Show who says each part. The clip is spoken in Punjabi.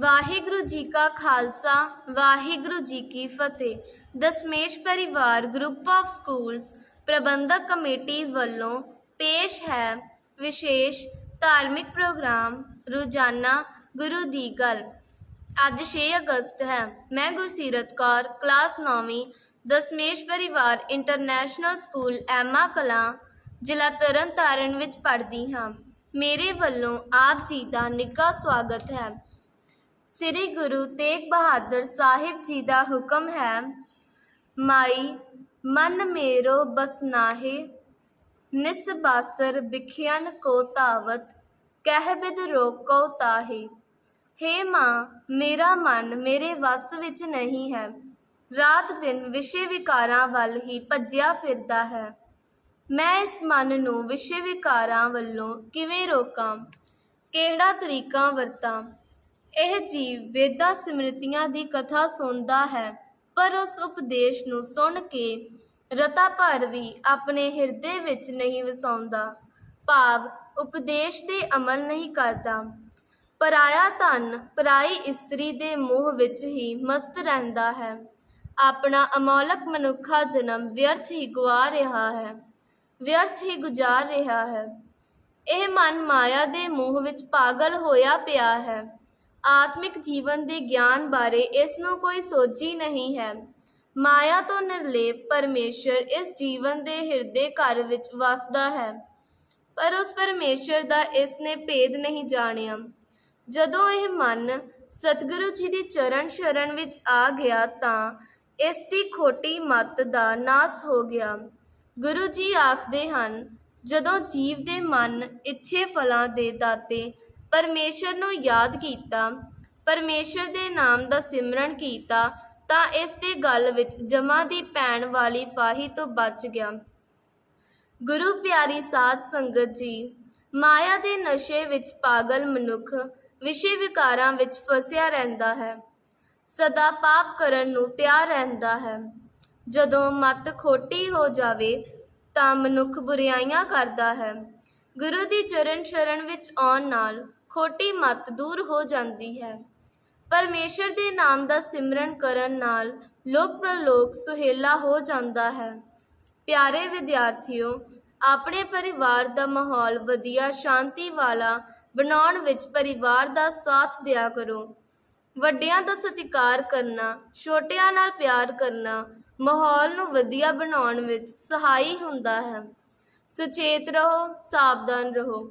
Speaker 1: ਵਾਹਿਗੁਰੂ ਜੀ ਕਾ ਖਾਲਸਾ, ਵਾਹਿਗੁਰੂ ਜੀ ਕੀ ਫਤਿਹ। Dashmesh Parivar group of schools Parbandhak committee ਵੱਲੋਂ ਪੇਸ਼ ਹੈ ਵਿਸ਼ੇਸ਼ ਧਾਰਮਿਕ ਪ੍ਰੋਗਰਾਮ ਰੋਜ਼ਾਨਾ ਗੁਰੂ ਦੀ ਗੱਲ। ਅੱਜ 6 ਅਗਸਤ ਹੈ। ਮੈਂ ਗੁਰਸੀਰਤ ਕੌਰ, ਕਲਾਸ 9ਵੀਂ Dasmesh Parivar international school Emma Kalan, ਜ਼ਿਲ੍ਹਾ ਤਰਨਤਾਰਨ ਵਿੱਚ ਪੜ੍ਹਦੀ ਹਾਂ। ਮੇਰੇ ਵੱਲੋਂ ਆਪ ਜੀ ਦਾ ਨਿੱਘਾ ਸਵਾਗਤ ਹੈ। ਸ੍ਰੀ ਗੁਰੂ ਤੇਗ ਬਹਾਦਰ ਸਾਹਿਬ ਜੀ ਦਾ ਹੁਕਮ ਹੈ, ਮਾਈ ਮਨ ਮੇਰੋ ਬਸਨਾਹੇ ਨਿਸਬਾਸਰ ਬਿਖਿਆਨ ਕੋ ਤਾਵਤ ਕਹਿ ਬਿਦ ਰੋਕੋ ਤਾਹੇ। ਹੇ ਮਾਂ, ਮੇਰਾ ਮਨ ਮੇਰੇ ਵੱਸ ਵਿੱਚ ਨਹੀਂ ਹੈ, ਰਾਤ ਦਿਨ ਵਿਸ਼ੇ ਵਿਕਾਰਾਂ ਵੱਲ ਹੀ ਭੱਜਿਆ ਫਿਰਦਾ ਹੈ। ਮੈਂ ਇਸ ਮਨ ਨੂੰ ਵਿਸ਼ੇ ਵਿਕਾਰਾਂ ਵੱਲੋਂ ਕਿਵੇਂ ਰੋਕਾਂ? ਕਿਹੜਾ ਤਰੀਕਾ ਵਰਤਾਂ? ਇਹ ਜੀਵ ਵੇਦਾਂ ਸਮ੍ਰਿਤੀਆਂ ਦੀ ਕਥਾ ਸੁਣਦਾ ਹੈ, ਪਰ ਉਸ ਉਪਦੇਸ਼ ਨੂੰ ਸੁਣ ਕੇ ਰਤਾ ਭਰ ਵੀ ਆਪਣੇ ਹਿਰਦੇ ਵਿੱਚ ਨਹੀਂ ਵਸਾਉਂਦਾ। ਭਾਵ ਉਪਦੇਸ਼ ਦੇ ਅਮਲ ਨਹੀਂ ਕਰਦਾ। ਪਰਾਇਆ ਧਨ ਪਰਾਈ ਇਸਤਰੀ ਦੇ ਮੋਹ ਵਿੱਚ ਹੀ ਮਸਤ ਰਹਿੰਦਾ ਹੈ। ਆਪਣਾ ਅਮੌਲਕ ਮਨੁੱਖਾ ਜਨਮ ਵਿਅਰਥ ਹੀ ਗਵਾ ਰਿਹਾ ਹੈ, ਵਿਅਰਥ ਹੀ ਗੁਜ਼ਾਰ ਰਿਹਾ ਹੈ। ਇਹ ਮਨ ਮਾਇਆ ਦੇ ਮੋਹ ਵਿੱਚ ਪਾਗਲ ਹੋਇਆ ਪਿਆ ਹੈ। ਆਤਮਿਕ ਜੀਵਨ ਦੇ ਗਿਆਨ ਬਾਰੇ ਇਸ ਨੂੰ ਕੋਈ ਸੋਝੀ ਨਹੀਂ ਹੈ। ਮਾਇਆ ਤੋਂ ਨਿਰਲੇਪ ਪਰਮੇਸ਼ਰ ਇਸ ਜੀਵਨ ਦੇ ਹਿਰਦੇ ਘਰ ਵਿੱਚ ਵਸਦਾ ਹੈ। ਪਰ ਉਸ ਪਰਮੇਸ਼ਰ ਦਾ ਇਸ ਨੇ ਭੇਦ ਨਹੀਂ ਜਾਣਿਆ। ਜਦੋਂ ਇਹ ਮਨ ਸਤਿਗੁਰੂ ਜੀ ਦੀ ਚਰਨ ਸ਼ਰਨ ਵਿੱਚ ਆ ਗਿਆ ਤਾਂ ਇਸ ਦੀ ਖੋਟੀ ਮੱਤ ਦਾ ਨਾਸ ਹੋ ਗਿਆ। ਗੁਰੂ ਜੀ ਆਖਦੇ ਹਨ, ਜਦੋਂ ਜੀਵ ਦੇ ਮਨ ਇੱਛੇ ਫਲਾਂ ਦੇ ਦਾਤੇ ਪਰਮੇਸ਼ਰ ਨੂੰ ਯਾਦ ਕੀਤਾ, ਪਰਮੇਸ਼ਰ ਦੇ ਨਾਮ ਦਾ ਸਿਮਰਨ ਕੀਤਾ, ਤਾਂ ਇਸ ਦੇ ਗੱਲ ਵਿੱਚ ਜਮਾ ਦੀ ਪੈਣ ਵਾਲੀ ਫਾਹੀ ਤੋਂ ਬਚ ਗਿਆ। ਗੁਰੂ ਪਿਆਰੀ ਸਾਧ ਸੰਗਤ ਜੀ, ਮਾਇਆ ਦੇ ਨਸ਼ੇ ਵਿੱਚ ਪਾਗਲ ਮਨੁੱਖ ਵਿਸ਼ੇ ਵਿਕਾਰਾਂ ਵਿੱਚ ਫਸਿਆ ਰਹਿੰਦਾ ਹੈ। ਸਦਾ ਪਾਪ ਕਰਨ ਨੂੰ ਤਿਆਰ ਰਹਿੰਦਾ ਹੈ। ਜਦੋਂ ਮਤ ਖੋਟੀ ਹੋ ਜਾਵੇ, ਤਾਂ ਮਨੁੱਖ ਬੁਰਾਈਆਂ ਕਰਦਾ ਹੈ। ਗੁਰੂ ਦੀ ਚਰਨ ਸ਼ਰਨ ਵਿੱਚ ਆਉਣ ਨਾਲ ਖੋਟੀ ਮਤ ਦੂਰ ਹੋ ਜਾਂਦੀ ਹੈ। ਪਰਮੇਸ਼ਰ ਦੇ ਨਾਮ ਦਾ ਸਿਮਰਨ ਕਰਨ ਨਾਲ ਲੋਕ ਪ੍ਰਲੋਕ ਸੁਹੇਲਾ ਹੋ ਜਾਂਦਾ ਹੈ। ਪਿਆਰੇ ਵਿਦਿਆਰਥੀਓ, ਆਪਣੇ ਪਰਿਵਾਰ ਦਾ ਮਾਹੌਲ ਵਧੀਆ ਸ਼ਾਂਤੀ ਵਾਲਾ ਬਣਾਉਣ ਵਿੱਚ ਪਰਿਵਾਰ ਦਾ ਸਾਥ ਦਿਆ ਕਰੋ। ਵੱਡਿਆਂ ਦਾ ਸਤਿਕਾਰ ਕਰਨਾ, ਛੋਟਿਆਂ ਨਾਲ ਪਿਆਰ ਕਰਨਾ, ਮਾਹੌਲ ਨੂੰ ਵਧੀਆ ਬਣਾਉਣ ਵਿੱਚ ਸਹਾਈ ਹੁੰਦਾ ਹੈ। ਸੁਚੇਤ ਰਹੋ, ਸਾਵਧਾਨ ਰਹੋ।